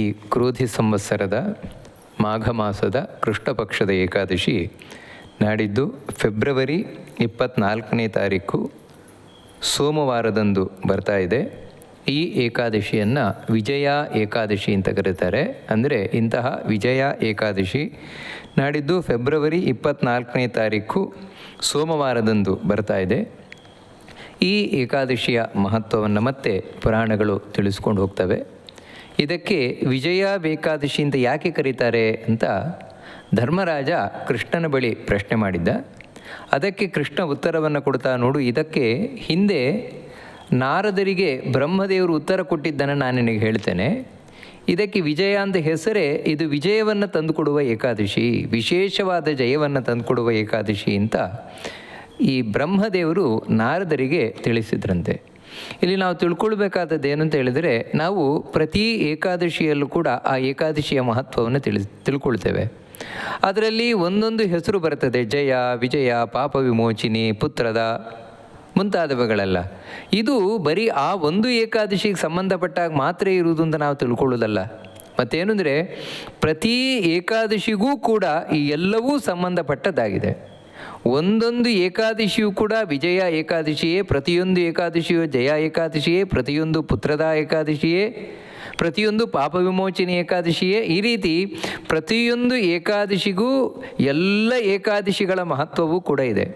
ಈ ಕ್ರೋಧಿ ಸಂವತ್ಸರದ ಮಾಘ ಮಾಸದ ಕೃಷ್ಣ ಪಕ್ಷದ ಏಕಾದಶಿ ನಾಡಿದ್ದು ಫೆಬ್ರವರಿ ಇಪ್ಪತ್ತ್ನಾಲ್ಕನೇ ತಾರೀಕು ಸೋಮವಾರದಂದು ಬರ್ತಾ ಇದೆ. ಈ ಏಕಾದಶಿಯನ್ನು ವಿಜಯ ಏಕಾದಶಿ ಅಂತ ಕರೀತಾರೆ. ಅಂದರೆ ಇಂತಹ ವಿಜಯ ಏಕಾದಶಿ ನಾಡಿದ್ದು ಫೆಬ್ರವರಿ ಇಪ್ಪತ್ತ್ನಾಲ್ಕನೇ ತಾರೀಕು ಸೋಮವಾರದಂದು ಬರ್ತಾ ಇದೆ. ಈ ಏಕಾದಶಿಯ ಮಹತ್ವವನ್ನು ಮತ್ತೆ ಪುರಾಣಗಳು ತಿಳಿಸ್ಕೊಂಡು ಹೋಗ್ತವೆ. ಇದಕ್ಕೆ ವಿಜಯ ಬೇಕಾದಶಿ ಅಂತ ಯಾಕೆ ಕರೀತಾರೆ ಅಂತ ಧರ್ಮರಾಜ ಕೃಷ್ಣನ ಬಳಿ ಪ್ರಶ್ನೆ ಮಾಡಿದ್ದ. ಅದಕ್ಕೆ ಕೃಷ್ಣ ಉತ್ತರವನ್ನು ಕೊಡ್ತಾ ನೋಡು, ಇದಕ್ಕೆ ಹಿಂದೆ ನಾರದರಿಗೆ ಬ್ರಹ್ಮದೇವರು ಉತ್ತರ ಕೊಟ್ಟಿದ್ದನ್ನು ನಾನು ನಿನಗೆ ಹೇಳ್ತೇನೆ. ಇದಕ್ಕೆ ವಿಜಯ ಅಂತ ಹೆಸರೇ, ಇದು ವಿಜಯವನ್ನು ತಂದುಕೊಡುವ ಏಕಾದಶಿ, ವಿಶೇಷವಾದ ಜಯವನ್ನು ತಂದುಕೊಡುವ ಏಕಾದಶಿ ಅಂತ ಈ ಬ್ರಹ್ಮದೇವರು ನಾರದರಿಗೆ ತಿಳಿಸಿದ್ರಂತೆ. ಇಲ್ಲಿ ನಾವು ತಿಳ್ಕೊಳ್ಬೇಕಾದದ್ದು ಏನಂತ ಹೇಳಿದರೆ ನಾವು ಪ್ರತಿ ಏಕಾದಶಿಯಲ್ಲೂ ಕೂಡ ಆ ಏಕಾದಶಿಯ ಮಹತ್ವವನ್ನು ತಿಳಿ ತಿಳ್ಕೊಳ್ತೇವೆ. ಅದರಲ್ಲಿ ಒಂದೊಂದು ಹೆಸರು ಬರ್ತದೆ ಜಯ, ವಿಜಯ, ಪಾಪ ವಿಮೋಚಿನಿ, ಪುತ್ರದ ಮುಂತಾದವುಗಳೆಲ್ಲ. ಇದು ಬರೀ ಆ ಒಂದು ಏಕಾದಶಿಗೆ ಸಂಬಂಧಪಟ್ಟಾಗ ಮಾತ್ರ ಇರುವುದು ಅಂತ ನಾವು ತಿಳ್ಕೊಳ್ಳೋದಲ್ಲ. ಮತ್ತೇನು ಅಂದರೆ ಪ್ರತಿ ಏಕಾದಶಿಗೂ ಕೂಡ ಈ ಎಲ್ಲವೂ ಸಂಬಂಧಪಟ್ಟದ್ದಾಗಿದೆ. ಒಂದೊಂದು ಏಕಾದಶಿಯೂ ಕೂಡ ವಿಜಯ ಏಕಾದಶಿಯೇ, ಪ್ರತಿಯೊಂದು ಏಕಾದಶಿಯು ಜಯ ಏಕಾದಶಿಯೇ, ಪ್ರತಿಯೊಂದು ಪುತ್ರದ ಏಕಾದಶಿಯೇ, ಪ್ರತಿಯೊಂದು ಪಾಪ ವಿಮೋಚನೆ ಏಕಾದಶಿಯೇ. ಈ ರೀತಿ ಪ್ರತಿಯೊಂದು ಏಕಾದಶಿಗೂ ಎಲ್ಲ ಏಕಾದಶಿಗಳ ಮಹತ್ವವೂ ಕೂಡ ಇದೆ.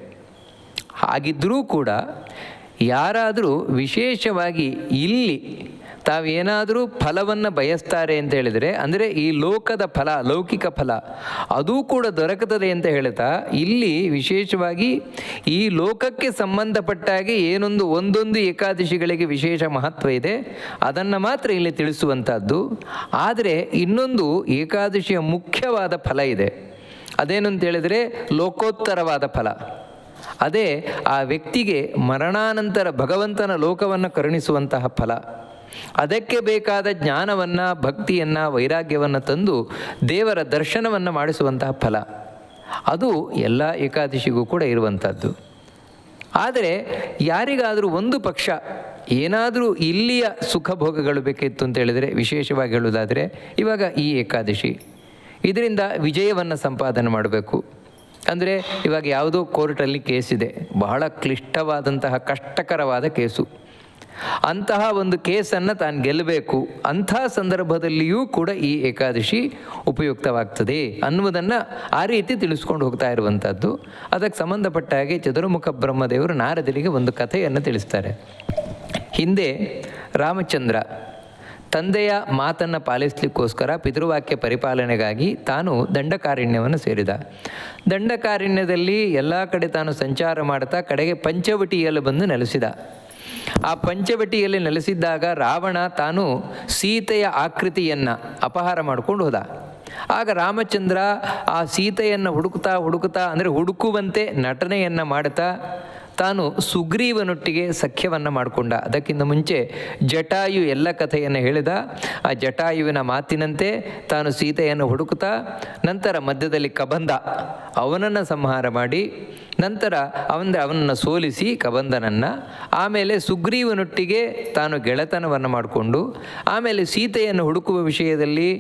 ಹಾಗಿದ್ದರೂ ಕೂಡ ಯಾರಾದರೂ ವಿಶೇಷವಾಗಿ ಇಲ್ಲಿ ತಾವೇನಾದರೂ ಫಲವನ್ನು ಬಯಸ್ತಾರೆ ಅಂತ ಹೇಳಿದರೆ, ಅಂದರೆ ಈ ಲೋಕದ ಫಲ, ಲೌಕಿಕ ಫಲ, ಅದೂ ಕೂಡ ದೊರಕುತ್ತದೆ ಅಂತ ಹೇಳ್ತಾ, ಇಲ್ಲಿ ವಿಶೇಷವಾಗಿ ಈ ಲೋಕಕ್ಕೆ ಸಂಬಂಧಪಟ್ಟಾಗಿ ಏನೊಂದು ಒಂದೊಂದು ಏಕಾದಶಿಗಳಿಗೆ ವಿಶೇಷ ಮಹತ್ವ ಇದೆ. ಅದನ್ನು ಮಾತ್ರ ಇಲ್ಲಿ ತಿಳಿಸುವಂಥದ್ದು. ಆದರೆ ಇನ್ನೊಂದು ಏಕಾದಶಿಯ ಮುಖ್ಯವಾದ ಫಲ ಇದೆ. ಅದೇನು ಅಂತ ಹೇಳಿದರೆ ಲೋಕೋತ್ತರವಾದ ಫಲ. ಅದೇ ಆ ವ್ಯಕ್ತಿಗೆ ಮರಣಾನಂತರ ಭಗವಂತನ ಲೋಕವನ್ನು ಕರುಣಿಸುವಂತಹ ಫಲ. ಅದಕ್ಕೆ ಬೇಕಾದ ಜ್ಞಾನವನ್ನು, ಭಕ್ತಿಯನ್ನು, ವೈರಾಗ್ಯವನ್ನು ತಂದು ದೇವರ ದರ್ಶನವನ್ನು ಮಾಡಿಸುವಂತಹ ಫಲ. ಅದು ಎಲ್ಲ ಏಕಾದಶಿಗೂ ಕೂಡ ಇರುವಂಥದ್ದು ಆದರೆ ಯಾರಿಗಾದರೂ ಒಂದು ಪಕ್ಷ ಏನಾದರೂ ಇಲ್ಲಿಯ ಸುಖ ಭೋಗಗಳು ಬೇಕಿತ್ತು ಅಂತ ಹೇಳಿದರೆ, ವಿಶೇಷವಾಗಿ ಹೇಳುವುದಾದರೆ ಇವಾಗ ಈ ಏಕಾದಶಿ. ಇದರಿಂದ ವಿಜಯವನ್ನು ಸಂಪಾದನೆ ಮಾಡಬೇಕು. ಅಂದರೆ ಇವಾಗ ಯಾವುದೋ ಕೋರ್ಟಲ್ಲಿ ಕೇಸಿದೆ. ಬಹಳ ಕ್ಲಿಷ್ಟವಾದಂತಹ ಕಷ್ಟಕರವಾದ ಕೇಸು. ಅಂತಹ ಒಂದು ಕೇಸನ್ನು ತಾನು ಗೆಲ್ಲಬೇಕು. ಅಂಥ ಸಂದರ್ಭದಲ್ಲಿಯೂ ಕೂಡ ಈ ಏಕಾದಶಿ ಉಪಯುಕ್ತವಾಗ್ತದೆ ಅನ್ನುವುದನ್ನು ಆ ರೀತಿ ತಿಳಿಸ್ಕೊಂಡು ಹೋಗ್ತಾ ಇರುವಂಥದ್ದು. ಅದಕ್ಕೆ ಸಂಬಂಧಪಟ್ಟ ಹಾಗೆ ಚತುರ್ಮುಖ ಬ್ರಹ್ಮದೇವರು ನಾರದರಿಗೆ ಒಂದು ಕಥೆಯನ್ನು ತಿಳಿಸ್ತಾರೆ. ಹಿಂದೆ ರಾಮಚಂದ್ರ ತಂದೆಯ ಮಾತನ್ನು ಪಾಲಿಸಲಿಕ್ಕೋಸ್ಕರ ಪಿತೃವಾಕ್ಯ ಪರಿಪಾಲನೆಗಾಗಿ ತಾನು ದಂಡಕಾರಣ್ಯವನ್ನು ಸೇರಿದ. ದಂಡಕಾರಣ್ಯದಲ್ಲಿ ಎಲ್ಲ ಕಡೆ ತಾನು ಸಂಚಾರ ಮಾಡ್ತಾ ಕಡೆಗೆ ಪಂಚವಟಿಯಲ್ಲಿ ಬಂದು ನೆಲೆಸಿದ. ಆ ಪಂಚವಟಿಯಲ್ಲಿ ನೆಲೆಸಿದ್ದಾಗ ರಾವಣ ತಾನು ಸೀತೆಯ ಆಕೃತಿಯನ್ನು ಅಪಹಾರ ಮಾಡಿಕೊಂಡು ಹೋದ. ಆಗ ರಾಮಚಂದ್ರ ಆ ಸೀತೆಯನ್ನು ಹುಡುಕ್ತಾ ಹುಡುಕ್ತಾ ಅಂದರೆ ಹುಡುಕುವಂತೆ ನಟನೆಯನ್ನು ಮಾಡ್ತಾ ತಾನು ಸುಗ್ರೀವನೊಟ್ಟಿಗೆ ಸಖ್ಯವನ್ನು ಮಾಡಿಕೊಂಡ. ಅದಕ್ಕಿಂತ ಮುಂಚೆ ಜಟಾಯು ಎಲ್ಲ ಕಥೆಯನ್ನು ಹೇಳಿದ. ಆ ಜಟಾಯುವಿನ ಮಾತಿನಂತೆ ತಾನು ಸೀತೆಯನ್ನು ಹುಡುಕುತ್ತಾ, ನಂತರ ಮಧ್ಯದಲ್ಲಿ ಕಬಂದ ಅವನನ್ನು ಸಂಹಾರ ಮಾಡಿ, ನಂತರ ಅವಂದರೆ ಅವನನ್ನು ಸೋಲಿಸಿ ಕಬಂಧನನ್ನು. ಆಮೇಲೆ ಸುಗ್ರೀವನೊಟ್ಟಿಗೆ ತಾನು ಗೆಳೆತನವನ್ನು ಮಾಡಿಕೊಂಡು, ಆಮೇಲೆ ಸೀತೆಯನ್ನು ಹುಡುಕುವ ವಿಷಯದಲ್ಲಿ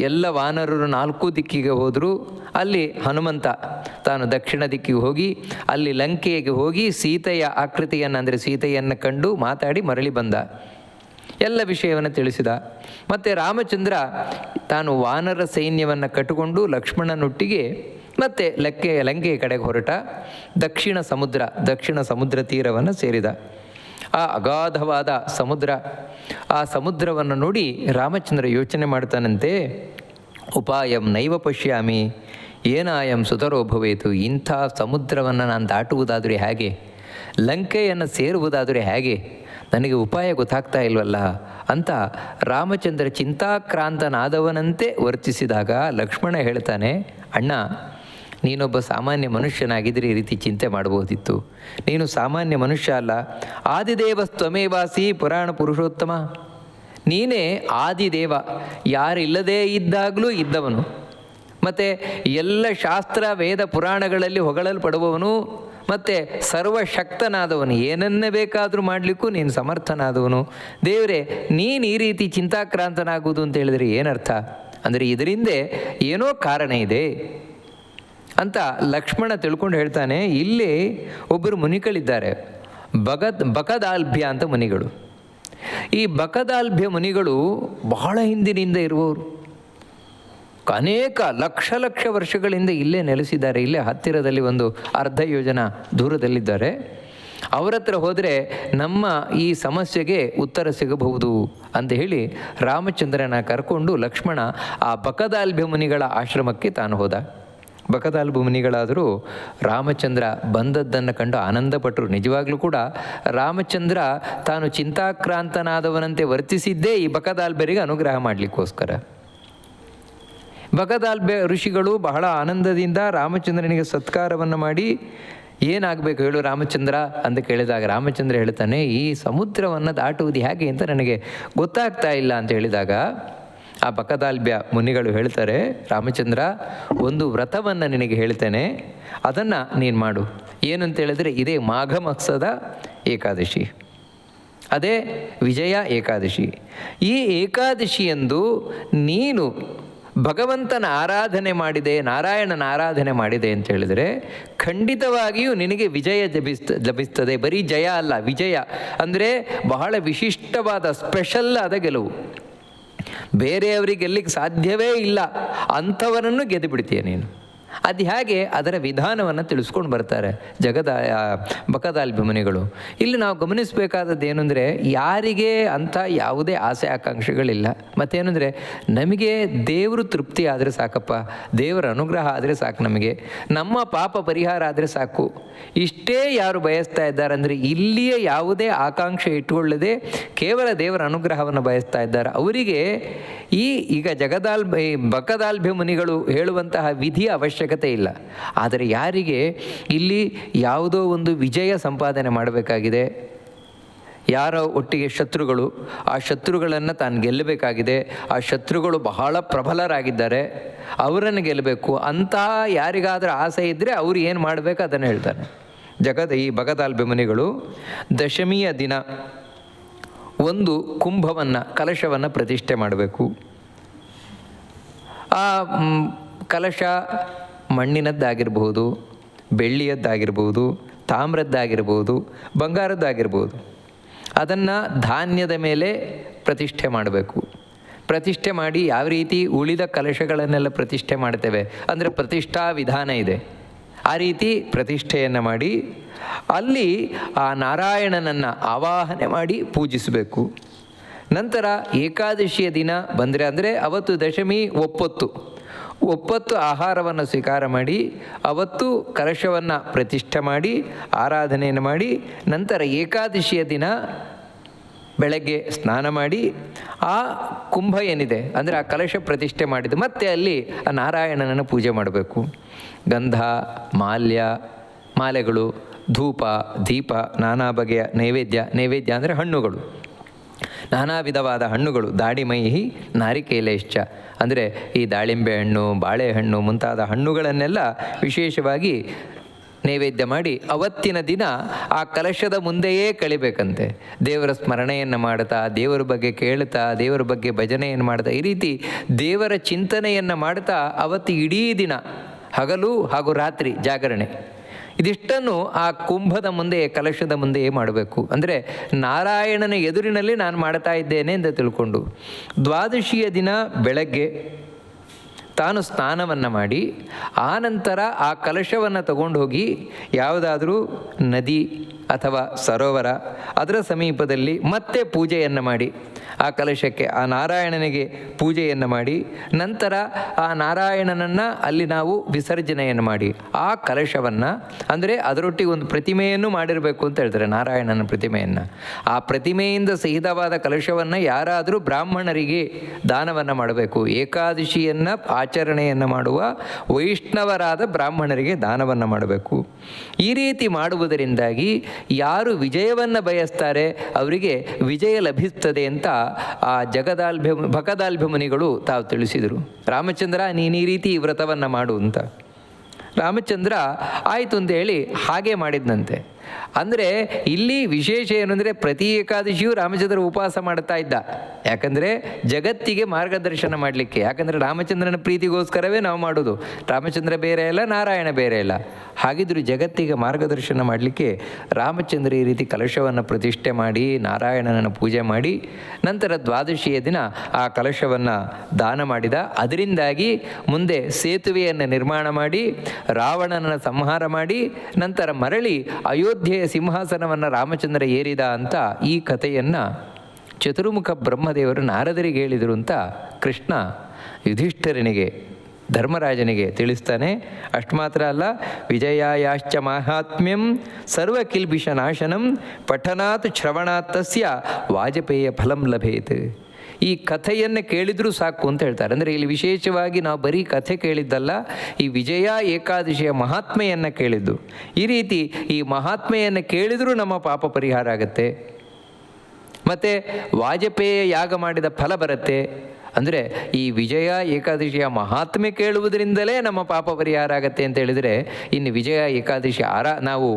ಎಲ್ಲ ವಾನರರು ನಾಲ್ಕು ದಿಕ್ಕಿಗೆ ಹೋದರೂ. ಅಲ್ಲಿ ಹನುಮಂತ ತಾನು ದಕ್ಷಿಣ ದಿಕ್ಕಿಗೆ ಹೋಗಿ, ಅಲ್ಲಿ ಲಂಕೆಗೆ ಹೋಗಿ ಸೀತೆಯ ಆಕೃತಿಯನ್ನು ಅಂದರೆ ಸೀತೆಯನ್ನು ಕಂಡು ಮಾತಾಡಿ ಮರಳಿ ಬಂದ. ಎಲ್ಲ ವಿಷಯವನ್ನು ತಿಳಿಸಿದ. ಮತ್ತು ರಾಮಚಂದ್ರ ತಾನು ವಾನರ ಸೈನ್ಯವನ್ನು ಕಟ್ಟಿಕೊಂಡು ಲಕ್ಷ್ಮಣನೊಟ್ಟಿಗೆ ಮತ್ತೆ ಲಕ್ಕೆ, ಲಂಕೆಯ ಕಡೆಗೆ ಹೊರಟ. ದಕ್ಷಿಣ ಸಮುದ್ರ ದಕ್ಷಿಣ ಸಮುದ್ರ ತೀರವನ್ನು ಸೇರಿದ. ಆ ಅಗಾಧವಾದ ಸಮುದ್ರ ಆ ಸಮುದ್ರವನ್ನು ನೋಡಿ ರಾಮಚಂದ್ರ ಯೋಚನೆ ಮಾಡ್ತಾನಂತೆ, ಉಪಾಯಂ ನೈವ ಪಶ್ಯಾಮಿ, ಏನಾಯಂ ಸುತರೋ ಭವೇತು, ಇಂಥ ಸಮುದ್ರವನ್ನು ನಾನು ದಾಟುವುದಾದರೆ ಹೇಗೆ? ಲಂಕೆಯನ್ನು ಸೇರುವುದಾದರೆ ಹೇಗೆ? ನನಗೆ ಉಪಾಯ ಗೊತ್ತಾಗ್ತಾ ಇಲ್ವಲ್ಲ? ಅಂತ ರಾಮಚಂದ್ರ ಚಿಂತಾಕ್ರಾಂತನಾದವನಂತೆ ವರ್ತಿಸಿದಾಗ ಲಕ್ಷ್ಮಣ ಹೇಳ್ತಾನೆ, ಅಣ್ಣ ನೀನೊಬ್ಬ ಸಾಮಾನ್ಯ ಮನುಷ್ಯನಾಗಿದ್ದರೆ ಈ ರೀತಿ ಚಿಂತೆ ಮಾಡಬಹುದಿತ್ತು. ನೀನು ಸಾಮಾನ್ಯ ಮನುಷ್ಯ ಅಲ್ಲ. ಆದಿದೇವ ತ್ವಮೇವಾಸಿ ಪುರಾಣ ಪುರುಷೋತ್ತಮ. ನೀನೇ ಆದಿದೇವ. ಯಾರಿಲ್ಲದೇ ಇದ್ದಾಗಲೂ ಇದ್ದವನು. ಮತ್ತು ಎಲ್ಲ ಶಾಸ್ತ್ರ, ವೇದ ಪುರಾಣಗಳಲ್ಲಿ ಹೊಗಳಲ್ಪಡುವವನು. ಮತ್ತು ಸರ್ವಶಕ್ತನಾದವನು. ಏನನ್ನೇ ಬೇಕಾದರೂ ಮಾಡಲಿಕ್ಕೂ ನೀನು ಸಮರ್ಥನಾದವನು. ದೇವರೇ, ನೀನು ಈ ರೀತಿ ಚಿಂತಾಕ್ರಾಂತನಾಗುವುದು ಅಂತ ಹೇಳಿದರೆ ಏನರ್ಥ? ಅಂದರೆ ಇದರಿಂದ ಏನೋ ಕಾರಣ ಇದೆ. ಅಂತ ಲಕ್ಷ್ಮಣ ತಿಳ್ಕೊಂಡು ಹೇಳ್ತಾನೆ, ಇಲ್ಲಿ ಒಬ್ಬರು ಮುನಿಗಳಿದ್ದಾರೆ, ಭಗತ್ ಬಕದಾಲ್ಭ್ಯ ಅಂತ ಮುನಿಗಳು. ಈ ಬಕದಾಲ್ಭ್ಯ ಮುನಿಗಳು ಬಹಳ ಹಿಂದಿನಿಂದ ಇರುವವರು. ಅನೇಕ ಲಕ್ಷ ಲಕ್ಷ ವರ್ಷಗಳಿಂದ ಇಲ್ಲೇ ನೆಲೆಸಿದ್ದಾರೆ, ಇಲ್ಲೇ ಹತ್ತಿರದಲ್ಲಿ ಒಂದು ಅರ್ಧ ಯೋಜನ ದೂರದಲ್ಲಿದ್ದಾರೆ. ಅವರ ಹತ್ರ ಹೋದರೆ ನಮ್ಮ ಈ ಸಮಸ್ಯೆಗೆ ಉತ್ತರ ಸಿಗಬಹುದು ಅಂತ ಹೇಳಿ ರಾಮಚಂದ್ರನ ಕರ್ಕೊಂಡು ಲಕ್ಷ್ಮಣ ಆ ಬಕದಾಲ್ಭ್ಯ ಮುನಿಗಳ ಆಶ್ರಮಕ್ಕೆ ತಾನು ಹೋದ. ಬಕದಾಲ್ಭ ಮುನಿಗಳಾದರೂ ರಾಮಚಂದ್ರ ಬಂದದ್ದನ್ನು ಕಂಡು ಆನಂದಪಟ್ಟರು. ನಿಜವಾಗ್ಲೂ ಕೂಡ ರಾಮಚಂದ್ರ ತಾನು ಚಿಂತಾಕ್ರಾಂತನಾದವನಂತೆ ವರ್ತಿಸಿದ್ದೇ ಈ ಬಕದಾಲ್ಬರಿಗೆ ಅನುಗ್ರಹ ಮಾಡಲಿಕ್ಕೋಸ್ಕರ. ಬೆ ಋಷಿಗಳು ಬಹಳ ಆನಂದದಿಂದ ರಾಮಚಂದ್ರನಿಗೆ ಸತ್ಕಾರವನ್ನು ಮಾಡಿ, ಏನಾಗಬೇಕು ಹೇಳು ರಾಮಚಂದ್ರ ಅಂತ ಕೇಳಿದಾಗ ರಾಮಚಂದ್ರ ಹೇಳ್ತಾನೆ, ಈ ಸಮುದ್ರವನ್ನು ದಾಟುವುದು ಹೇಗೆ ಅಂತ ನನಗೆ ಗೊತ್ತಾಗ್ತಾ ಇಲ್ಲ ಅಂತ ಹೇಳಿದಾಗ ಆ ಬಕದಾಲ್ಬ್ಯ ಮುನಿಗಳು ಹೇಳ್ತಾರೆ, ರಾಮಚಂದ್ರ, ಒಂದು ವ್ರತವನ್ನು ನಿನಗೆ ಹೇಳ್ತೇನೆ. ಅದನ್ನು ನೀನು ಮಾಡು. ಏನಂತ ಹೇಳಿದ್ರೆ ಇದೇ ಮಾಘ ಮಕ್ಸದ ಏಕಾದಶಿ. ಅದೇ ವಿಜಯ ಏಕಾದಶಿ. ಈ ಏಕಾದಶಿಯಂದು ನೀನು ಭಗವಂತನ ಆರಾಧನೆ ಮಾಡಿದೆ, ನಾರಾಯಣನ ಆರಾಧನೆ ಮಾಡಿದೆ ಅಂತ ಹೇಳಿದರೆ ಖಂಡಿತವಾಗಿಯೂ ನಿನಗೆ ವಿಜಯ ಜಪಿಸ್ತ ಲಭಿಸ್ತದೆ ಬರೀ ಜಯ ಅಲ್ಲ, ವಿಜಯ. ಅಂದರೆ ಬಹಳ ವಿಶಿಷ್ಟವಾದ ಸ್ಪೆಷಲ್ ಆದ ಗೆಲುವು. ಬೇರೆಯವರಿಗೆ ಗೆಲ್ಲಿಕ್ಕೆ ಸಾಧ್ಯವೇ ಇಲ್ಲ. ಅಂಥವರನ್ನು ಗೆದ್ದು ಬಿಡ್ತೀಯ ನೀನು. ಅದು ಹೇಗೆ ಅದರ ವಿಧಾನವನ್ನು ತಿಳಿಸ್ಕೊಂಡು ಬರ್ತಾರೆ ಜಗದ ಬಕದಾಲ್ಭಿಮುನಿಗಳು ಇಲ್ಲಿ ನಾವು ಗಮನಿಸಬೇಕಾದದ್ದು ಏನಂದರೆ ಯಾರಿಗೆ ಅಂಥ ಯಾವುದೇ ಆಸೆ ಆಕಾಂಕ್ಷೆಗಳಿಲ್ಲ. ಮತ್ತೇನೆಂದರೆ ನಮಗೆ ದೇವರು ತೃಪ್ತಿ ಆದರೆ ಸಾಕಪ್ಪ, ದೇವರ ಅನುಗ್ರಹ ಆದರೆ ಸಾಕು ನಮಗೆ, ನಮ್ಮ ಪಾಪ ಪರಿಹಾರ ಆದರೆ ಸಾಕು. ಇಷ್ಟೇ ಯಾರು ಬಯಸ್ತಾ ಇದ್ದಾರೆ ಅಂದರೆ ಇಲ್ಲಿಯೇ ಯಾವುದೇ ಆಕಾಂಕ್ಷೆ ಇಟ್ಟುಕೊಳ್ಳದೆ ಕೇವಲ ದೇವರ ಅನುಗ್ರಹವನ್ನು ಬಯಸ್ತಾ ಇದ್ದಾರೆ. ಅವರಿಗೆ ಈ ಈಗ ಜಗದಾಲ್ ಬಕದಾಲ್ಭಿಮುನಿಗಳು ಹೇಳುವಂತಹ ವಿಧಿಯ ಅವಶ್ಯಕತೆ ಇಲ್ಲ. ಆದರೆ ಯಾರಿಗೆ ಇಲ್ಲಿ ಯಾವುದೋ ಒಂದು ವಿಜಯ ಸಂಪಾದನೆ ಮಾಡಬೇಕಾಗಿದೆ? ಯಾರ ಒಟ್ಟಿಗೆ ಶತ್ರುಗಳು, ಆ ಶತ್ರುಗಳನ್ನು ತಾನು ಗೆಲ್ಲಬೇಕಾಗಿದೆ. ಆ ಶತ್ರುಗಳು ಬಹಳ ಪ್ರಬಲರಾಗಿದ್ದಾರೆ. ಅವರನ್ನು ಗೆಲ್ಲಬೇಕು. ಅಂತ ಯಾರಿಗಾದರೂ ಆಸೆ ಇದ್ದರೆ ಅವ್ರು ಏನು ಮಾಡಬೇಕು ಅದನ್ನು ಹೇಳ್ತಾರೆ. ಜಗದ ಈ ಭಗದಾಲ್ಬೆಮನಿಗಳು ದಶಮಿಯ ದಿನ ಒಂದು ಕುಂಭವನ್ನು, ಕಲಶವನ್ನು ಪ್ರತಿಷ್ಠೆ ಮಾಡಬೇಕು. ಆ ಕಲಶ ಮಣ್ಣಿನದ್ದಾಗಿರ್ಬೋದು, ಬೆಳ್ಳಿಯದ್ದಾಗಿರ್ಬೋದು, ತಾಮ್ರದ್ದಾಗಿರ್ಬೋದು, ಬಂಗಾರದ್ದಾಗಿರ್ಬೋದು. ಅದನ್ನು ಧಾನ್ಯದ ಮೇಲೆ ಪ್ರತಿಷ್ಠೆ ಮಾಡಬೇಕು. ಪ್ರತಿಷ್ಠೆ ಮಾಡಿ ಯಾವ ರೀತಿ ಉಳಿದ ಕಲಶಗಳನ್ನೆಲ್ಲ ಪ್ರತಿಷ್ಠೆ ಮಾಡ್ತೇವೆ? ಅಂದರೆ ಪ್ರತಿಷ್ಠಾ ವಿಧಾನ ಇದೆ. ಆ ರೀತಿ ಪ್ರತಿಷ್ಠೆಯನ್ನು ಮಾಡಿ, ಅಲ್ಲಿ ಆ ನಾರಾಯಣನನ್ನು ಆವಾಹನೆ ಮಾಡಿ ಪೂಜಿಸಬೇಕು. ನಂತರ ಏಕಾದಶಿಯ ದಿನ ಬಂದರೆ ಅಂದರೆ ಅವತ್ತು ದಶಮಿ ಒಪ್ಪತ್ತು. ಒಪ್ಪತ್ತು ಆಹಾರವನ್ನು ಸ್ವೀಕಾರ ಮಾಡಿ, ಅವತ್ತು ಕಲಶವನ್ನು ಪ್ರತಿಷ್ಠೆ ಮಾಡಿ, ಆರಾಧನೆಯನ್ನು ಮಾಡಿ, ನಂತರ ಏಕಾದಶಿಯ ದಿನ ಬೆಳಗ್ಗೆ ಸ್ನಾನ ಮಾಡಿ, ಆ ಕುಂಭ ಏನಿದೆ, ಅಂದರೆ ಆ ಕಲಶ ಪ್ರತಿಷ್ಠೆ ಮಾಡಿದ್ದು, ಮತ್ತೆ ಅಲ್ಲಿ ಆ ನಾರಾಯಣನನ್ನು ಪೂಜೆ ಮಾಡಬೇಕು. ಗಂಧ, ಮಾಲ್ಯ, ಮಾಲೆಗಳು, ಧೂಪ, ದೀಪ, ನಾನಾ ಬಗೆಯ ನೈವೇದ್ಯ ನೈವೇದ್ಯ ಅಂದರೆ ಹಣ್ಣುಗಳು. ನಾನಾ ವಿಧವಾದ ಹಣ್ಣುಗಳು ದಾಡಿಮೈಹಿ ನಾರಿಕೇಲೇಶ್ಚ. ಅಂದರೆ ಈ ದಾಳಿಂಬೆ ಹಣ್ಣು, ಬಾಳೆಹಣ್ಣು ಮುಂತಾದ ಹಣ್ಣುಗಳನ್ನೆಲ್ಲ ವಿಶೇಷವಾಗಿ ನೈವೇದ್ಯ ಮಾಡಿ ಅವತ್ತಿನ ದಿನ ಆ ಕಲಶದ ಮುಂದೆಯೇ ಕಳಿಬೇಕಂತೆ. ದೇವರ ಸ್ಮರಣೆಯನ್ನು ಮಾಡ್ತಾ, ದೇವರ ಬಗ್ಗೆ ಕೇಳ್ತಾ, ದೇವರ ಬಗ್ಗೆ ಭಜನೆಯನ್ನು ಮಾಡ್ತಾ, ಈ ರೀತಿ ದೇವರ ಚಿಂತನೆಯನ್ನು ಮಾಡ್ತಾ ಅವತ್ತು ಇಡೀ ದಿನ, ಹಗಲು ಹಾಗೂ ರಾತ್ರಿ ಜಾಗರಣೆ. ಇದಿಷ್ಟನ್ನು ಆ ಕುಂಭದ ಮುಂದೆ, ಕಲಶದ ಮುಂದೆ ಮಾಡಬೇಕು. ಅಂದರೆ ನಾರಾಯಣನ ಎದುರಿನಲ್ಲಿ ನಾನು ಮಾಡ್ತಾ ಇದ್ದೇನೆ ಎಂದು ತಿಳ್ಕೊಂಡು. ದ್ವಾದಶಿಯ ದಿನ ಬೆಳಗ್ಗೆ ತಾನು ಸ್ನಾನವನ್ನು ಮಾಡಿ ಆನಂತರ ಆ ಕಲಶವನ್ನು ತಗೊಂಡು ಹೋಗಿ ಯಾವುದಾದರೂ ನದಿ ಅಥವಾ ಸರೋವರ, ಅದರ ಸಮೀಪದಲ್ಲಿ ಮತ್ತೆ ಪೂಜೆಯನ್ನು ಮಾಡಿ. ಆ ಕಲಶಕ್ಕೆ ಆ ನಾರಾಯಣನಿಗೆ ಪೂಜೆಯನ್ನು ಮಾಡಿ. ನಂತರ ಆ ನಾರಾಯಣನನ್ನು ಅಲ್ಲಿ ನಾವು ವಿಸರ್ಜನೆಯನ್ನು ಮಾಡಿ. ಆ ಕಲಶವನ್ನು, ಅಂದರೆ ಅದರೊಟ್ಟಿಗೆ ಒಂದು ಪ್ರತಿಮೆಯನ್ನು ಮಾಡಿರಬೇಕು ಅಂತ ಹೇಳ್ತಾರೆ ನಾರಾಯಣನ ಪ್ರತಿಮೆಯನ್ನು. ಆ ಪ್ರತಿಮೆಯಿಂದ ಸಹಿತವಾದ ಕಲಶವನ್ನು ಯಾರಾದರೂ ಬ್ರಾಹ್ಮಣರಿಗೆ ದಾನವನ್ನು ಮಾಡಬೇಕು. ಏಕಾದಶಿಯನ್ನು ಆಚರಣೆಯನ್ನು ಮಾಡುವ ವೈಷ್ಣವರಾದ ಬ್ರಾಹ್ಮಣರಿಗೆ ದಾನವನ್ನು ಮಾಡಬೇಕು. ಈ ರೀತಿ ಮಾಡುವುದರಿಂದಾಗಿ ಯಾರು ವಿಜಯವನ್ನು ಬಯಸ್ತಾರೆ ಅವರಿಗೆ ವಿಜಯ ಲಭಿಸ್ತದೆ ಅಂತ ಆ ಜಗದಾಲ್ಭ್ಯ ಭಕದಾಲ್ಭ್ಯ ಮುನಿಗಳು ತಾವು ತಿಳಿಸಿದರು. ರಾಮಚಂದ್ರ ನೀನು ಈ ರೀತಿ ವ್ರತವನ್ನು ಮಾಡು ಅಂತ. ರಾಮಚಂದ್ರ ಆಯಿತು ಅಂತ ಹೇಳಿ ಹಾಗೆ ಮಾಡಿದ್ನಂತೆ. ಅಂದರೆ ಇಲ್ಲಿ ವಿಶೇಷ ಏನು ಅಂದರೆ ಪ್ರತಿ ಏಕಾದಶಿಯೂ ರಾಮಚಂದ್ರ ಉಪವಾಸ ಮಾಡ್ತಾ ಇದ್ದ. ಯಾಕಂದರೆ ಜಗತ್ತಿಗೆ ಮಾರ್ಗದರ್ಶನ ಮಾಡಲಿಕ್ಕೆ. ಯಾಕಂದರೆ ರಾಮಚಂದ್ರನ ಪ್ರೀತಿಗೋಸ್ಕರವೇ ನಾವು ಮಾಡೋದು. ರಾಮಚಂದ್ರ ಬೇರೆ ಇಲ್ಲ, ನಾರಾಯಣ ಬೇರೆ ಇಲ್ಲ. ಹಾಗಿದ್ರು ಜಗತ್ತಿಗೆ ಮಾರ್ಗದರ್ಶನ ಮಾಡಲಿಕ್ಕೆ ರಾಮಚಂದ್ರ ಈ ರೀತಿ ಕಲಶವನ್ನು ಪ್ರತಿಷ್ಠೆ ಮಾಡಿ, ನಾರಾಯಣನನ್ನು ಪೂಜೆ ಮಾಡಿ, ನಂತರ ದ್ವಾದಶಿಯ ದಿನ ಆ ಕಲಶವನ್ನು ದಾನ ಮಾಡಿದ. ಅದರಿಂದಾಗಿ ಮುಂದೆ ಸೇತುವೆಯನ್ನು ನಿರ್ಮಾಣ ಮಾಡಿ, ರಾವಣನನ್ನು ಸಂಹಾರ ಮಾಡಿ, ನಂತರ ಮರಳಿ ಅಯೋಧ್ಯೆಯ ಸಿಂಹಾಸನವನ್ನು ರಾಮಚಂದ್ರ ಏರಿದ ಅಂತ ಈ ಕಥೆಯನ್ನು ಚತುರ್ಮುಖ ಬ್ರಹ್ಮದೇವರು ನಾರದರಿಗೆ ಹೇಳಿದರು ಅಂತ ಕೃಷ್ಣ ಯುಧಿಷ್ಠಿರನಿಗೆ, ಧರ್ಮರಾಜನಿಗೆ ತಿಳಿಸ್ತಾನೆ. ಅಷ್ಟು ಮಾತ್ರ ಅಲ್ಲ, ವಿಜಯಾಯಾಶ್ಚ ಮಾಹಾತ್ಮ್ಯಂ ಸರ್ವ ಕಿಲ್ಬಿಷ ನಾಶನಂ ಪಠನಾತ್ ಶ್ರವಣಾತ್ ತಸ್ಯ ವಾಜಪೇಯ ಫಲಂ ಲಭೇತ್. ಈ ಕಥೆಯನ್ನು ಕೇಳಿದರೂ ಸಾಕು ಅಂತ ಹೇಳ್ತಾರೆ. ಅಂದರೆ ಇಲ್ಲಿ ವಿಶೇಷವಾಗಿ ನಾವು ಬರೀ ಕಥೆ ಕೇಳಿದ್ದಲ್ಲ, ಈ ವಿಜಯ ಏಕಾದಶಿಯ ಮಹಾತ್ಮೆಯನ್ನು ಕೇಳಿದ್ದು. ಈ ರೀತಿ ಈ ಮಹಾತ್ಮೆಯನ್ನು ಕೇಳಿದರೂ ನಮ್ಮ ಪಾಪ ಪರಿಹಾರ ಆಗುತ್ತೆ. ಮತ್ತು ವಾಜಪೇಯ ಯಾಗ ಮಾಡಿದ ಫಲ ಬರುತ್ತೆ. ಅಂದರೆ ಈ ವಿಜಯ ಏಕಾದಶಿಯ ಮಹಾತ್ಮೆ ಕೇಳುವುದರಿಂದಲೇ ನಮ್ಮ ಪಾಪ ಪರಿಹಾರ ಆಗತ್ತೆ ಅಂತ ಹೇಳಿದರೆ, ಇನ್ನು ವಿಜಯ ಏಕಾದಶಿ ಆರಾ, ನಾವು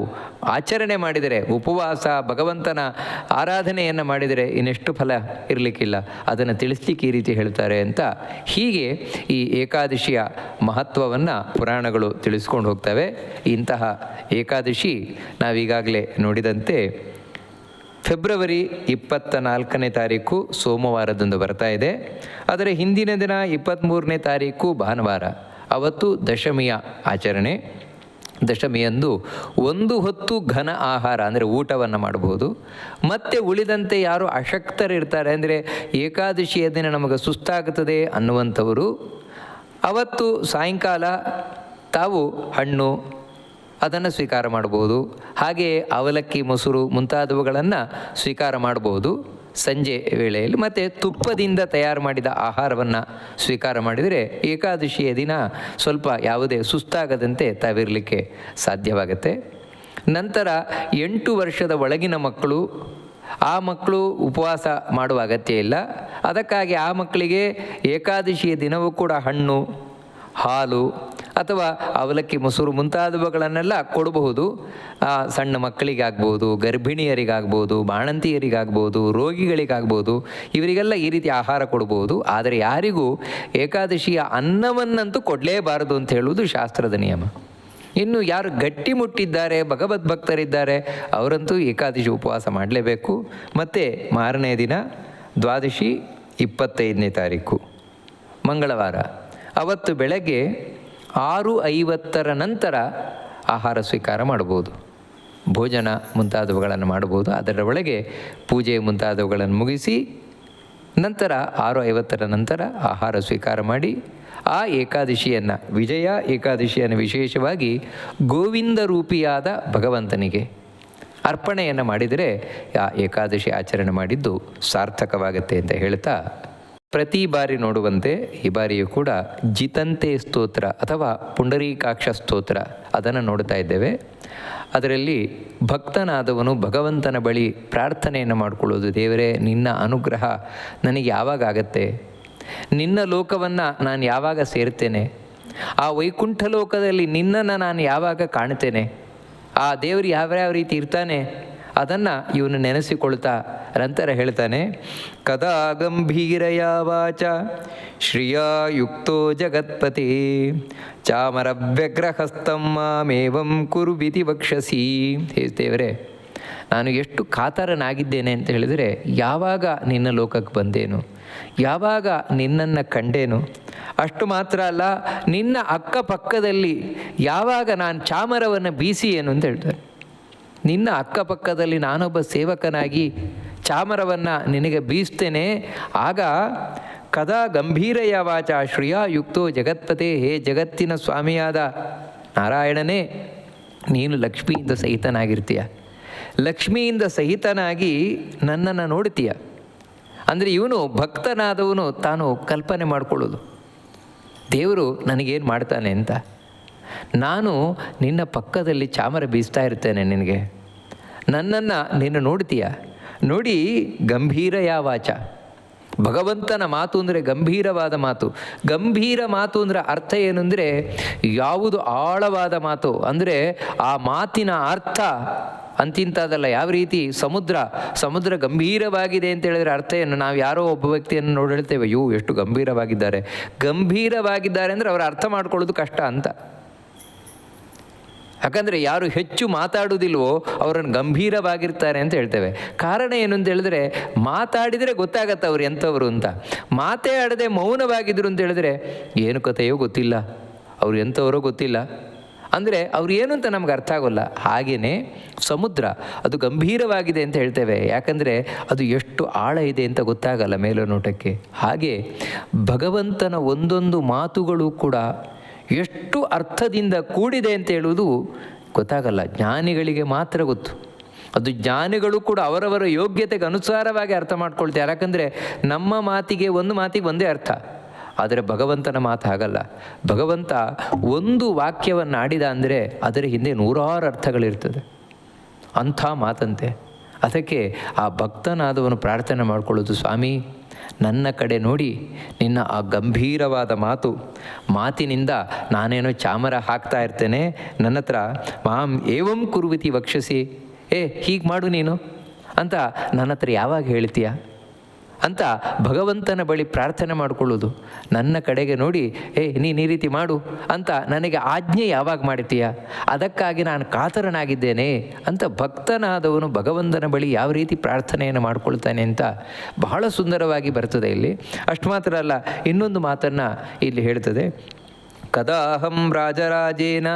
ಆಚರಣೆ ಮಾಡಿದರೆ, ಉಪವಾಸ, ಭಗವಂತನ ಆರಾಧನೆಯನ್ನು ಮಾಡಿದರೆ ಇನ್ನೆಷ್ಟು ಫಲ ಇರಲಿಕ್ಕಿಲ್ಲ. ಅದನ್ನು ತಿಳಿಸ್ಲಿಕ್ಕೆ ಈ ರೀತಿ ಹೇಳ್ತಾರೆ ಅಂತ ಹೀಗೆ ಈ ಏಕಾದಶಿಯ ಮಹತ್ವವನ್ನು ಪುರಾಣಗಳು ತಿಳಿಸ್ಕೊಂಡು ಹೋಗ್ತವೆ. ಇಂತಹ ಏಕಾದಶಿ ನಾವೀಗಾಗಲೇ ನೋಡಿದಂತೆ ಫೆಬ್ರವರಿ ಇಪ್ಪತ್ತ ನಾಲ್ಕನೇ ತಾರೀಕು ಸೋಮವಾರದಂದು ಬರ್ತಾ ಇದೆ. ಆದರೆ ಹಿಂದಿನ ದಿನ ಇಪ್ಪತ್ತ್ಮೂರನೇ ತಾರೀಕು ಭಾನುವಾರ, ಅವತ್ತು ದಶಮಿಯ ಆಚರಣೆ. ದಶಮಿಯಂದು ಒಂದು ಹೊತ್ತು ಘನ ಆಹಾರ ಅಂದರೆ ಊಟವನ್ನು ಮಾಡಬಹುದು. ಮತ್ತೆ ಉಳಿದಂತೆ ಯಾರು ಅಶಕ್ತರಿರ್ತಾರೆ ಅಂದರೆ ಏಕಾದಶಿಯ ದಿನ ನಮಗೆ ಸುಸ್ತಾಗುತ್ತದೆ ಅನ್ನುವಂಥವರು. ಅವತ್ತು ಸಾಯಂಕಾಲ ತಾವು ಹಣ್ಣು ಅದನ್ನು ಸ್ವೀಕಾರ ಮಾಡ್ಬೋದು ಹಾಗೆಯೇ ಅವಲಕ್ಕಿ, ಮೊಸರು ಮುಂತಾದವುಗಳನ್ನು ಸ್ವೀಕಾರ ಮಾಡಬಹುದು. ಸಂಜೆ ವೇಳೆಯಲ್ಲಿ ಮತ್ತು ತುಪ್ಪದಿಂದ ತಯಾರು ಮಾಡಿದ ಆಹಾರವನ್ನು ಸ್ವೀಕಾರ ಮಾಡಿದರೆ ಏಕಾದಶಿಯ ದಿನ ಸ್ವಲ್ಪ ಯಾವುದೇ ಸುಸ್ತಾಗದಂತೆ ತಾವಿರಲಿಕ್ಕೆ ಸಾಧ್ಯವಾಗುತ್ತೆ. ನಂತರ ಎಂಟು ವರ್ಷದ ಒಳಗಿನ ಮಕ್ಕಳು, ಆ ಮಕ್ಕಳು ಉಪವಾಸ ಮಾಡುವ ಅಗತ್ಯ ಇಲ್ಲ. ಅದಕ್ಕಾಗಿ ಆ ಮಕ್ಕಳಿಗೆ ಏಕಾದಶಿಯ ದಿನವೂ ಕೂಡ ಹಣ್ಣು, ಹಾಲು ಅಥವಾ ಅವಲಕ್ಕಿ, ಮೊಸರು ಮುಂತಾದವುಗಳನ್ನೆಲ್ಲ ಕೊಡಬಹುದು. ಸಣ್ಣ ಮಕ್ಕಳಿಗಾಗ್ಬೋದು, ಗರ್ಭಿಣಿಯರಿಗಾಗ್ಬೋದು, ಬಾಣಂತಿಯರಿಗಾಗ್ಬೋದು, ರೋಗಿಗಳಿಗಾಗ್ಬೋದು, ಇವರಿಗೆಲ್ಲ ಈ ರೀತಿ ಆಹಾರ ಕೊಡಬಹುದು. ಆದರೆ ಯಾರಿಗೂ ಏಕಾದಶಿಯ ಅನ್ನವನ್ನಂತೂ ಕೊಡಲೇಬಾರದು ಅಂತ ಹೇಳುವುದು ಶಾಸ್ತ್ರದ ನಿಯಮ. ಇನ್ನು ಯಾರು ಗಟ್ಟಿ ಮುಟ್ಟಿದ್ದಾರೆ ಭಗವದ್ ಭಕ್ತರಿದ್ದಾರೆ ಅವರಂತೂ ಏಕಾದಶಿ ಉಪವಾಸ ಮಾಡಲೇಬೇಕು. ಮತ್ತು ಮಾರನೇ ದಿನ, ದ್ವಾದಶಿ ಇಪ್ಪತ್ತೈದನೇ ತಾರೀಕು, ಮಂಗಳವಾರ. ಅವತ್ತು ಬೆಳಗ್ಗೆ ಆರು ಐವತ್ತರ ನಂತರ ಆಹಾರ ಸ್ವೀಕಾರ ಮಾಡ್ಬೋದು ಭೋಜನ ಮುಂತಾದವುಗಳನ್ನು ಮಾಡ್ಬೋದು ಅದರ ಒಳಗೆ ಪೂಜೆ ಮುಂತಾದವುಗಳನ್ನು ಮುಗಿಸಿ ನಂತರ ಆರು ಐವತ್ತರ ನಂತರ ಆಹಾರ ಸ್ವೀಕಾರ ಮಾಡಿ, ಆ ಏಕಾದಶಿಯನ್ನು, ವಿಜಯ ಏಕಾದಶಿಯನ್ನು ವಿಶೇಷವಾಗಿ ಗೋವಿಂದ ರೂಪಿಯಾದ ಭಗವಂತನಿಗೆ ಅರ್ಪಣೆಯನ್ನು ಮಾಡಿದರೆ, ಆ ಏಕಾದಶಿ ಆಚರಣೆ ಮಾಡಿದ್ದು ಸಾರ್ಥಕವಾಗುತ್ತೆ ಅಂತ ಹೇಳ್ತಾ ಪ್ರತಿ ಬಾರಿ ನೋಡುವಂತೆ ಈ ಬಾರಿಯೂ ಕೂಡ ಜಿತಂತೆ ಸ್ತೋತ್ರ ಅಥವಾ ಪುಂಡರೀಕಾಕ್ಷ ಸ್ತೋತ್ರ ಅದನ್ನು ನೋಡ್ತಾ ಇದ್ದೇವೆ. ಅದರಲ್ಲಿ ಭಕ್ತನಾದವನು ಭಗವಂತನ ಬಳಿ ಪ್ರಾರ್ಥನೆಯನ್ನು ಮಾಡಿಕೊಳ್ಳೋದು ದೇವರೇ, ನಿನ್ನ ಅನುಗ್ರಹ ನನಗೆ ಯಾವಾಗ ಆಗತ್ತೆ? ನಿನ್ನ ಲೋಕವನ್ನು ನಾನು ಯಾವಾಗ ಸೇರ್ತೇನೆ? ಆ ವೈಕುಂಠ ಲೋಕದಲ್ಲಿ ನಿನ್ನನ್ನು ನಾನು ಯಾವಾಗ ಕಾಣ್ತೇನೆ? ಆ ದೇವರು ಯಾವ್ಯಾವ ರೀತಿ ಇರ್ತಾನೆ? ಅದನ್ನು ಇವನು ನೆನೆಸಿಕೊಳ್ತಾ ನಂತರ ಹೇಳ್ತಾನೆ ಕದಾ ಗಂಭೀರಯ ವಾಚ ಶ್ರಿಯಾ ಯುಕ್ತೋ ಜಗತ್ಪತಿ ಚಾಮರವ್ಯಗ್ರಹಸ್ತಂ ಮಾಮೇವಂ ಕುರು ಬಿತಿ ವಕ್ಷಸಿ. ಹೇ ದೇವರೇ, ನಾನು ಎಷ್ಟು ಕಾತರನಾಗಿದ್ದೇನೆ ಅಂತ ಹೇಳಿದರೆ, ಯಾವಾಗ ನಿನ್ನ ಲೋಕಕ್ಕೆ ಬಂದೇನು? ಯಾವಾಗ ನಿನ್ನನ್ನು ಕಂಡೇನು? ಅಷ್ಟು ಮಾತ್ರ ಅಲ್ಲ, ನಿನ್ನ ಅಕ್ಕಪಕ್ಕದಲ್ಲಿ ಯಾವಾಗ ನಾನು ಚಾಮರವನ್ನು ಬೀಸಿಯೇನು ಅಂತ ಹೇಳ್ತಾರೆ. ನಿನ್ನ ಅಕ್ಕಪಕ್ಕದಲ್ಲಿ ನಾನೊಬ್ಬ ಸೇವಕನಾಗಿ ಚಾಮರವನ್ನು ನಿನಗೆ ಬೀಸ್ತೇನೆ. ಆಗ ಕದಾ ಗಂಭೀರಯ ವಾಚ ಶ್ರಿಯಾ ಯುಕ್ತೋ ಜಗತ್ಪತೆ ಹೇ ಜಗತ್ತಿನ ಸ್ವಾಮಿಯಾದ ನಾರಾಯಣನೇ, ನೀನು ಲಕ್ಷ್ಮಿಯಿಂದ ಸಹಿತನಾಗಿರ್ತೀಯ. ಲಕ್ಷ್ಮಿಯಿಂದ ಸಹಿತನಾಗಿ ನನ್ನನ್ನು ನೋಡ್ತೀಯ. ಅಂದರೆ ಇವನು ಭಕ್ತನಾದವನು, ತಾನು ಕಲ್ಪನೆ ಮಾಡಿಕೊಳ್ಳೋದು. ದೇವರು ನನಗೇನು ಮಾಡ್ತಾನೆ ಅಂತ. ನಾನು ನಿನ್ನ ಪಕ್ಕದಲ್ಲಿ ಚಾಮರ ಬೀಸ್ತಾ ಇರ್ತೇನೆ ನಿನಗೆ. ನನ್ನನ್ನು ನೀನು ನೋಡ್ತೀಯ. ನೋಡಿ ಗಂಭೀರ ಯಾವಾಚ ಭಗವಂತನ ಮಾತು ಅಂದರೆ ಗಂಭೀರವಾದ ಮಾತು. ಗಂಭೀರ ಮಾತು ಅಂದರೆ ಅರ್ಥ ಏನು ಅಂದರೆ ಯಾವುದು ಆಳವಾದ ಮಾತು. ಅಂದರೆ ಆ ಮಾತಿನ ಅರ್ಥ ಅಂತಿಂತಾದಲ್ಲ ಯಾವ ರೀತಿ? ಸಮುದ್ರ. ಸಮುದ್ರ ಗಂಭೀರವಾಗಿದೆ ಅಂತ ಹೇಳಿದ್ರೆ ಅರ್ಥ ಏನು? ನಾವು ಯಾರೋ ಒಬ್ಬ ವ್ಯಕ್ತಿಯನ್ನು ನೋಡಿ ಹೇಳ್ತೇವೆ ಎಷ್ಟು ಗಂಭೀರವಾಗಿದ್ದಾರೆ. ಗಂಭೀರವಾಗಿದ್ದಾರೆ ಅಂದರೆ ಅವರ ಅರ್ಥ ಮಾಡ್ಕೊಳ್ಳೋದು ಕಷ್ಟ ಅಂತ. ಯಾಕಂದರೆ ಯಾರು ಹೆಚ್ಚು ಮಾತಾಡುವುದಿಲ್ವೋ ಅವರನ್ನು ಗಂಭೀರವಾಗಿರ್ತಾರೆ ಅಂತ ಹೇಳ್ತೇವೆ. ಕಾರಣ ಏನು ಅಂತ ಹೇಳಿದ್ರೆ, ಮಾತಾಡಿದರೆ ಗೊತ್ತಾಗತ್ತೆ ಅವ್ರು ಎಂಥವ್ರು ಅಂತ. ಮಾತೇ ಆಡದೆ ಮೌನವಾಗಿದ್ರು ಅಂತ ಹೇಳಿದ್ರೆ, ಏನು ಕಥೆಯೋ ಗೊತ್ತಿಲ್ಲ. ಅವ್ರು ಎಂಥವರೋ ಗೊತ್ತಿಲ್ಲ. ಅಂದರೆ ಅವ್ರು ಏನು ಅಂತ ನಮ್ಗೆ ಅರ್ಥ ಆಗೋಲ್ಲ. ಹಾಗೆಯೇ ಸಮುದ್ರ, ಅದು ಗಂಭೀರವಾಗಿದೆ ಅಂತ ಹೇಳ್ತೇವೆ. ಯಾಕಂದರೆ ಅದು ಎಷ್ಟು ಆಳ ಇದೆ ಅಂತ ಗೊತ್ತಾಗಲ್ಲ ಮೇಲುನೋಟಕ್ಕೆ. ಹಾಗೆ ಭಗವಂತನ ಒಂದೊಂದು ಮಾತುಗಳು ಕೂಡ ಎಷ್ಟು ಅರ್ಥದಿಂದ ಕೂಡಿದೆ ಅಂತ ಹೇಳುವುದು ಗೊತ್ತಾಗಲ್ಲ. ಜ್ಞಾನಿಗಳಿಗೆ ಮಾತ್ರ ಗೊತ್ತು. ಅದು ಜ್ಞಾನಿಗಳು ಕೂಡ ಅವರವರ ಯೋಗ್ಯತೆಗೆ ಅನುಸಾರವಾಗಿ ಅರ್ಥ ಮಾಡ್ಕೊಳ್ತಾರೆ. ಯಾಕಂದರೆ ನಮ್ಮ ಮಾತಿಗೆ ಒಂದು ಮಾತಿಗೆ ಒಂದೇ ಅರ್ಥ. ಆದರೆ ಭಗವಂತನ ಮಾತು ಹಾಗಲ್ಲ. ಭಗವಂತ ಒಂದು ವಾಕ್ಯವನ್ನು ಆಡಿದ ಅಂದರೆ ಅದರ ಹಿಂದೆ ನೂರಾರು ಅರ್ಥಗಳಿರ್ತದೆ. ಅಂಥ ಮಾತಂತೆ. ಅದಕ್ಕೆ ಆ ಭಕ್ತನಾದವನು ಪ್ರಾರ್ಥನೆ ಮಾಡಿಕೊಳ್ಳೋದು ಸ್ವಾಮಿ ನನ್ನ ಕಡೆ ನೋಡಿ ನಿನ್ನ ಆ ಗಂಭೀರವಾದ ಮಾತು. ಮಾತಿನಿಂದ ನಾನೇನೋ ಚಾಮರ ಹಾಕ್ತಾ ಇರ್ತೇನೆ. ನನ್ನ ಹತ್ರ, ಮಾಂ, ಏವಂ ಕುರುವಿತಿ ವಕ್ಷಸಿ. ಏ, ಹೀಗೆ ಮಾಡು ನೀನು. ಅಂತ ನನ್ನ ಹತ್ರ ಯಾವಾಗ ಹೇಳ್ತೀಯ? ಅಂತ ಭಗವಂತನ ಬಳಿ ಪ್ರಾರ್ಥನೆ ಮಾಡಿಕೊಳ್ಳೋದು. ನನ್ನ ಕಡೆಗೆ ನೋಡಿ, ಏ, ನೀನು ಈ ರೀತಿ ಮಾಡು ಅಂತ ನನಗೆ ಆಜ್ಞೆ ಯಾವಾಗ ಮಾಡ್ತೀಯ ಅದಕ್ಕಾಗಿ ನಾನು ಕಾತರನಾಗಿದ್ದೇನೆ ಅಂತ ಭಕ್ತನಾದವನು ಭಗವಂತನ ಬಳಿ ಯಾವ ರೀತಿ ಪ್ರಾರ್ಥನೆಯನ್ನು ಮಾಡಿಕೊಳ್ತಾನೆ ಅಂತ ಬಹಳ ಸುಂದರವಾಗಿ ಬರ್ತದೆ ಇಲ್ಲಿ. ಅಷ್ಟು ಮಾತ್ರ ಅಲ್ಲ, ಇನ್ನೊಂದು ಮಾತನ್ನು ಇಲ್ಲಿ ಹೇಳ್ತದೆ. ಕದಾಹಂ ರಾಜರಾಜೇನ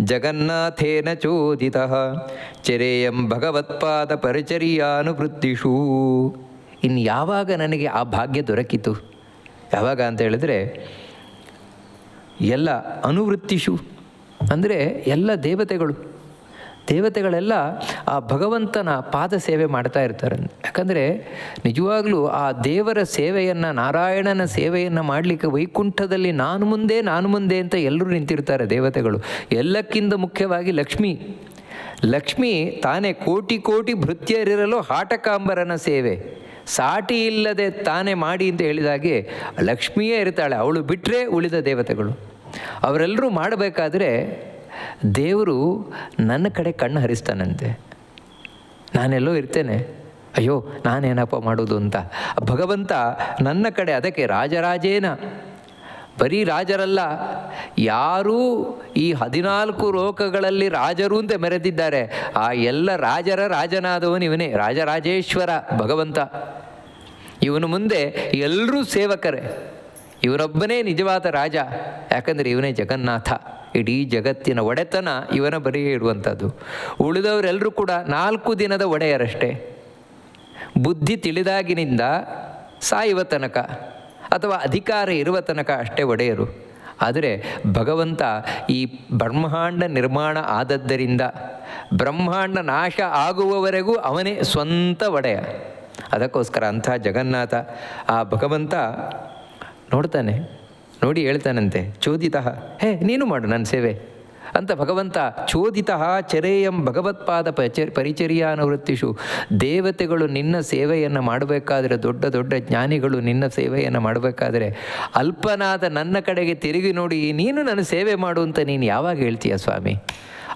ಜಗನ್ನಾಥೇನ ಚೋದಿತ, ಚರೇಯಂ ಭಗವತ್ಪಾದ ಪರಿಚರ್ಯಾನುವೃತ್ತಿಷು ಇನ್ನು ಯಾವಾಗ ನನಗೆ ಆ ಭಾಗ್ಯ ದೊರಕಿತು? ಯಾವಾಗ ಅಂತ ಹೇಳಿದ್ರೆ, ಎಲ್ಲ ಅನುವೃತ್ತಿಷು ಅಂದರೆ ಎಲ್ಲ ದೇವತೆಗಳು. ದೇವತೆಗಳೆಲ್ಲ ಆ ಭಗವಂತನ ಪಾದ ಸೇವೆ ಮಾಡ್ತಾ ಇರ್ತಾರೆ. ಯಾಕಂದರೆ ನಿಜವಾಗ್ಲೂ ಆ ದೇವರ ಸೇವೆಯನ್ನು, ನಾರಾಯಣನ ಸೇವೆಯನ್ನು ಮಾಡಲಿಕ್ಕೆ ವೈಕುಂಠದಲ್ಲಿ ನಾನು ಮುಂದೆ ನಾನು ಮುಂದೆ ಅಂತ ಎಲ್ಲರೂ ನಿಂತಿರ್ತಾರೆ ದೇವತೆಗಳು. ಎಲ್ಲಕ್ಕಿಂತ ಮುಖ್ಯವಾಗಿ ಲಕ್ಷ್ಮಿ. ಲಕ್ಷ್ಮಿ ತಾನೇ ಕೋಟಿ ಕೋಟಿ ಭೃತ್ಯರಿರಲು ಹಾಟಕಾಂಬರನ ಸೇವೆ. ಸಾಟಿ ಇಲ್ಲದೆ ತಾನೇ ಮಾಡಿ ಅಂತ ಹೇಳಿದಾಗೆ ಲಕ್ಷ್ಮಿಯೇ ಇರ್ತಾಳೆ. ಅವಳು ಬಿಟ್ಟರೆ ಉಳಿದ ದೇವತೆಗಳು. ಅವರೆಲ್ಲರೂ ಮಾಡಬೇಕಾದ್ರೆ ದೇವರು ನನ್ನ ಕಡೆ ಕಣ್ಣು ಹರಿಸ್ತಾನಂತೆ. ನಾನೆಲ್ಲೋ ಇರ್ತೇನೆ. ಅಯ್ಯೋ, ನಾನೇನಪ್ಪ ಮಾಡೋದು ಅಂತ. ಭಗವಂತ ನನ್ನ ಕಡೆ, ಅದಕ್ಕೆ ರಾಜರಾಜೇನ. ಬರೀ ರಾಜರಲ್ಲ, ಯಾರೂ ಈ ಹದಿನಾಲ್ಕು ಲೋಕಗಳಲ್ಲಿ ರಾಜರು ಅಂತ ಮೆರೆದಿದ್ದಾರೆ. ಆ ಎಲ್ಲ ರಾಜರ ರಾಜನಾದವನು ಇವನೇ ರಾಜರಾಜೇಶ್ವರ ಭಗವಂತ. ಇವನು ಮುಂದೆ ಎಲ್ಲರೂ ಸೇವಕರೇ. ಇವರೊಬ್ಬನೇ ನಿಜವಾದ ರಾಜ, ಯಾಕಂದರೆ ಇವನೇ ಜಗನ್ನಾಥ. ಇಡೀ ಜಗತ್ತಿನ ಒಡೆತನ ಇವನ ಬರಿಯೇ ಇಡುವಂಥದ್ದು ಉಳಿದವರೆಲ್ಲರೂ ಕೂಡ ನಾಲ್ಕು ದಿನದ ಒಡೆಯರಷ್ಟೇ. ಬುದ್ಧಿ ತಿಳಿದಾಗಿನಿಂದ ಸಾಯುವ ತನಕ ಅಥವಾ ಅಧಿಕಾರ ಇರುವ ತನಕ ಅಷ್ಟೇ ಒಡೆಯರು. ಆದರೆ ಭಗವಂತ ಈ ಬ್ರಹ್ಮಾಂಡ ನಿರ್ಮಾಣ ಆದದ್ದರಿಂದ ಬ್ರಹ್ಮಾಂಡ ನಾಶ ಆಗುವವರೆಗೂ ಅವನೇ ಸ್ವಂತ ಒಡೆಯ. ಅದಕ್ಕೋಸ್ಕರ ಅಂಥ ಜಗನ್ನಾಥ ಆ ಭಗವಂತ ನೋಡ್ತಾನೆ, ನೋಡಿ ಹೇಳ್ತಾನಂತೆ, ಚೋದಿತ, ಹೇ, ನೀನು ಮಾಡು ನನ್ನ ಸೇವೆ. ಅಂತ ಭಗವಂತ, ಚೋದಿತ ಚರೇಯಂ ಭಗವತ್ಪಾದ ಪರಿಚರ್ಯಾನುವೃತ್ತಿಷು, ದೇವತೆಗಳು ನಿನ್ನ ಸೇವೆಯನ್ನು ಮಾಡಬೇಕಾದ್ರೆ, ದೊಡ್ಡ ದೊಡ್ಡ ಜ್ಞಾನಿಗಳು ನಿನ್ನ ಸೇವೆಯನ್ನು ಮಾಡಬೇಕಾದ್ರೆ, ಅಲ್ಪನಾದ ನನ್ನ ಕಡೆಗೆ ತಿರುಗಿ ನೋಡಿ, ನೀನು ನನ್ನ ಸೇವೆ ಮಾಡು ಅಂತ ನೀನು ಯಾವಾಗ ಹೇಳ್ತೀಯ ಸ್ವಾಮಿ?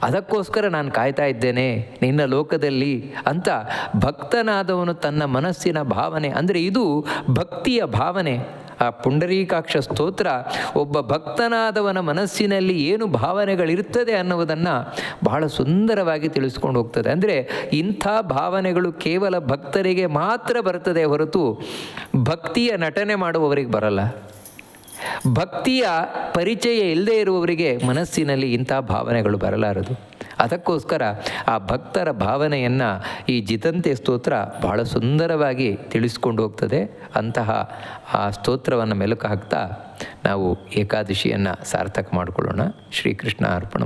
ಅದಕ್ಕೋಸ್ಕರ ನಾನು ಕಾಯ್ತಾ ಇದ್ದೇನೆ, ನಿನ್ನ ಲೋಕದಲ್ಲಿ ಅಂತ ಭಕ್ತನಾದವನು ತನ್ನ ಮನಸ್ಸಿನ ಭಾವನೆ. ಅಂದರೆ ಇದು ಭಕ್ತಿಯ ಭಾವನೆ. ಆ ಪುಂಡರೀಕಾಕ್ಷ ಸ್ತೋತ್ರ, ಒಬ್ಬ ಭಕ್ತನಾದವನ ಮನಸ್ಸಿನಲ್ಲಿ ಏನು ಭಾವನೆಗಳಿರ್ತದೆ ಅನ್ನುವುದನ್ನು ಬಹಳ ಸುಂದರವಾಗಿ ತಿಳಿಸ್ಕೊಂಡು ಹೋಗ್ತದೆ. ಅಂದರೆ ಇಂಥ ಭಾವನೆಗಳು ಕೇವಲ ಭಕ್ತರಿಗೆ ಮಾತ್ರ ಬರ್ತದೆ ಹೊರತು ಭಕ್ತಿಯ ನಟನೆ ಮಾಡುವವರಿಗೆ ಬರಲ್ಲ. ಭಕ್ತಿಯ ಪರಿಚಯ ಇಲ್ಲದೆ ಇರುವವರಿಗೆ ಮನಸ್ಸಿನಲ್ಲಿ ಇಂಥ ಭಾವನೆಗಳು ಬರಲಾರದು. ಅದಕ್ಕೋಸ್ಕರ ಆ ಭಕ್ತರ ಭಾವನೆಯನ್ನು ಈ ಜಿತಂತೆ ಸ್ತೋತ್ರ ಬಹಳ ಸುಂದರವಾಗಿ ತಿಳಿಸ್ಕೊಂಡು ಹೋಗ್ತದೆ. ಅಂತಹ ಆ ಸ್ತೋತ್ರವನ್ನು ಮೆಲುಕು ಹಾಕ್ತಾ ನಾವು ಏಕಾದಶಿಯನ್ನು ಸಾರ್ಥಕ ಮಾಡಿಕೊಳ್ಳೋಣ. ಶ್ರೀಕೃಷ್ಣ ಅರ್ಪಣ